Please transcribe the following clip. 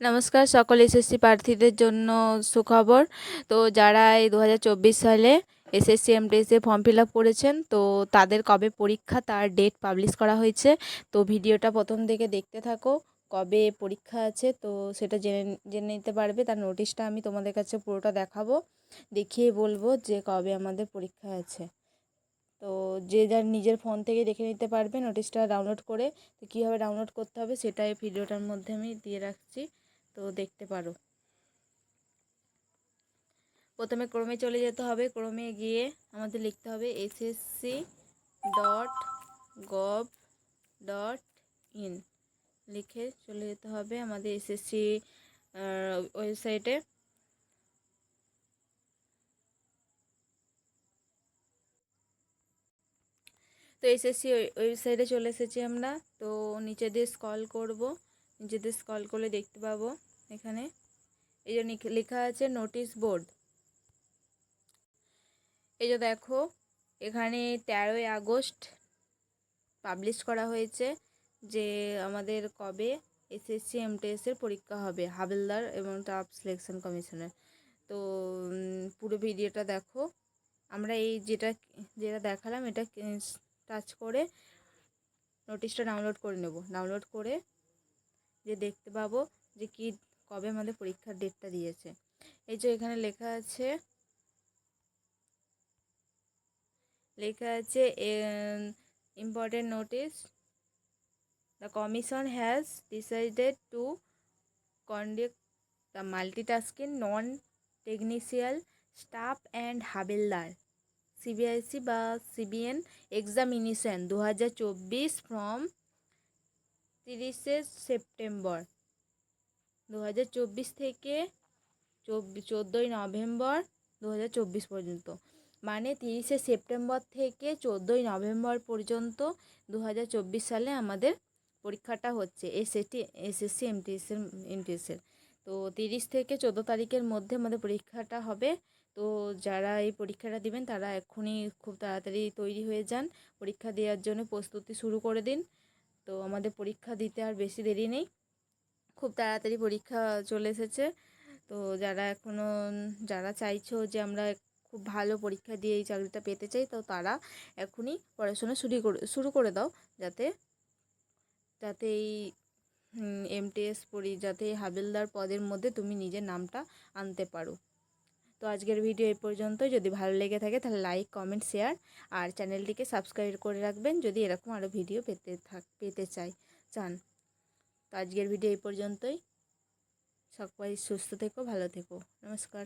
নমস্কার, সকল এসএসসি প্রার্থীদের জন্য সুখবর। তো যারা এই দু হাজার চব্বিশ সালে এসএসসি এমটিএসে ফর্ম ফিল আপ করেছেন, তো তাদের কবে পরীক্ষা, তার ডেট পাবলিশ করা হয়েছে, তো ভিডিওটা প্রথম থেকে দেখতে থাকো, কবে পরীক্ষা আছে, তো সেটা জেনে জেনে নিতে পারবে। তার নোটিশটা আমি তোমাদের কাছে পুরোটা দেখাবো, দেখিয়ে বলব যে কবে আমাদের পরীক্ষা আছে। তো যে যার নিজের ফোন থেকে দেখে নিতে পারবে নোটিশটা ডাউনলোড করে, তো কীভাবে ডাউনলোড করতে হবে সেটাই ভিডিওটার মধ্যে আমি দিয়ে রাখছি। তো দেখতে পারো। প্রথমে ক্রমে চলে যেতে হবে। ক্রমে গিয়ে আমাদের লিখতে হবে SSC dot gov dot in লিখে চলে যেতে হবে আমাদের এসএসসি ওয়েবসাইটে তো এসএসসি ওয়েবসাইটে চলে এসেছি আমরা। তো নিচে দিয়ে স্কল করব। নিচে দিয়ে স্কল করলে দেখতে পাবো। এখানে। এই যে লেখা আছে নোটিশ বোর্ড এই যে দেখো, এখানে তেরোই আগস্ট পাবলিশ করা হয়েছে যে আমাদের কবে এসএসসি এমটিএসের পরীক্ষা হবে, হাবিলদার এবং টাফ সিলেকশন কমিশনের তো পুরো ভিডিওটা দেখো। আমরা এই যেটা যেটা দেখালাম, এটা টাচ করে নোটিশটা ডাউনলোড করে নেব। ডাউনলোড করে যে দেখতে পাবো যে কি কবে আমাদের পরীক্ষার ডেটটা দিয়েছে। এই যে এখানে লেখা আছে লেখা আছে important notice the commission has decided to conduct the multitasking non technical staff and havaldar CBIC বা সিবিএন এক্সামিনেশন দু হাজার চব্বিশ ফ্রম তিরিশে সেপ্টেম্বর। দু হাজার চব্বিশ থেকে চোদ্দোই নভেম্বর দু হাজার চব্বিশ পর্যন্ত। মানে তিরিশে সেপ্টেম্বর থেকে চোদ্দোই নভেম্বর পর্যন্ত দু হাজার চব্বিশ সালে আমাদের পরীক্ষাটা হচ্ছে এসএসটি এসএসসি এমটিএসের এমটিএসের তো তিরিশ থেকে চোদ্দ তারিখের মধ্যে আমাদের পরীক্ষাটা হবে। তো যারা এই পরীক্ষাটা দিবেন, তারা এক্ষুনি খুব তাড়াতাড়ি তৈরি হয়ে যান। পরীক্ষা দেওয়ার জন্য প্রস্তুতি শুরু করে দিন। তো আমাদের পরীক্ষা দিতে আর বেশি দেরি নেই। খুব তাড়াতাড়ি পরীক্ষা চলে এসেছে। তো যারা এখনও যারা চাইছো যে আমরা খুব ভালো পরীক্ষা দিয়ে এই চাকরিটা পেতে চাই, তো তারা এখনই পড়াশোনা শুরু করে শুরু করে দাও। যাতে যাতে এই এমটিএস পড়ি, যাতে এই হাবিলদার পদের মধ্যে তুমি নিজের নামটা আনতে পারো। তো আজকের ভিডিও এই পর্যন্ত যদি ভালো লেগে থাকে তাহলে লাইক, কমেন্ট, শেয়ার আর চ্যানেলটিকে সাবস্ক্রাইব করে রাখবেন যদি এরকম আরও ভিডিও পেতে থাক, পেতে চাই, চান। তো আজকের ভিডিও এই পর্যন্তই। সবাই সুস্থ থেকো ভালো থেকো। নমস্কার।